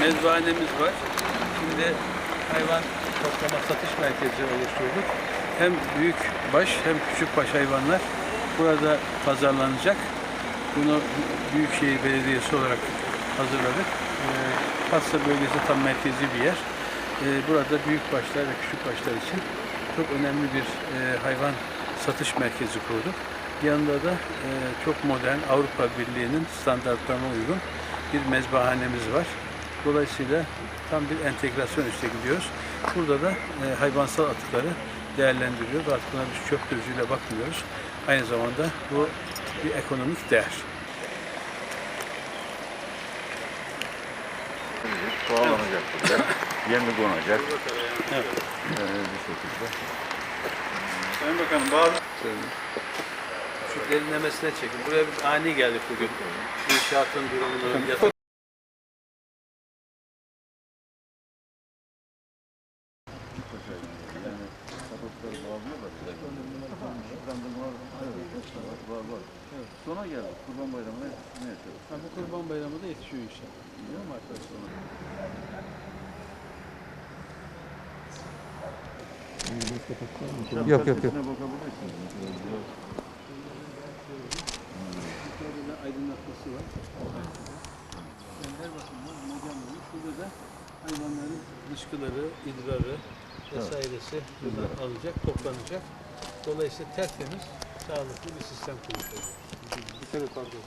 mezbahanemiz var. Şimdi hayvan toplama satış merkezi oluşturduk. Hem büyük baş hem küçük baş hayvanlar burada pazarlanacak. Bunu Büyükşehir Belediyesi olarak hazırladık. Ee, Fatsa bölgesi tam merkezi bir yer. Ee, burada büyük başlar ve küçük başlar için çok önemli bir e, hayvan satış merkezi kurduk. Yanında da e, çok modern Avrupa Birliği'nin standartlarına uygun bir mezbahanemiz var. Dolayısıyla tam bir entegrasyon üstüne gidiyoruz. Burada da e, hayvansal atıkları değerlendiriyoruz. Artık buna biz çöp gözüyle bakmıyoruz. Aynı zamanda bu bir ekonomik değer. Çoğalanacak burada. Yemi konacak. Evet. Ee, bir şekilde. Sayın Bakanım bazı... Şu derinlemesine çekin. Buraya bir ani geldik bugün. İnşaatın durumunu, yatak Var, var, var. Sona geldik. Kurban Bayramı'na ne yapıyoruz? Ha, bu Kurban Bayramı da yetişiyor inşallah. Biliyor musun arkadaşlar? Yok, yok, yok. Aydınlatması var. Yani her bakımdan modern olmuş. Burada da hayvanların dışkıları, idrarı vesairesi buradan alınacak, toplanacak. Dolayısıyla tertemiz, sağlıklı bir sistem kuruluyor. Dikkat et pardon.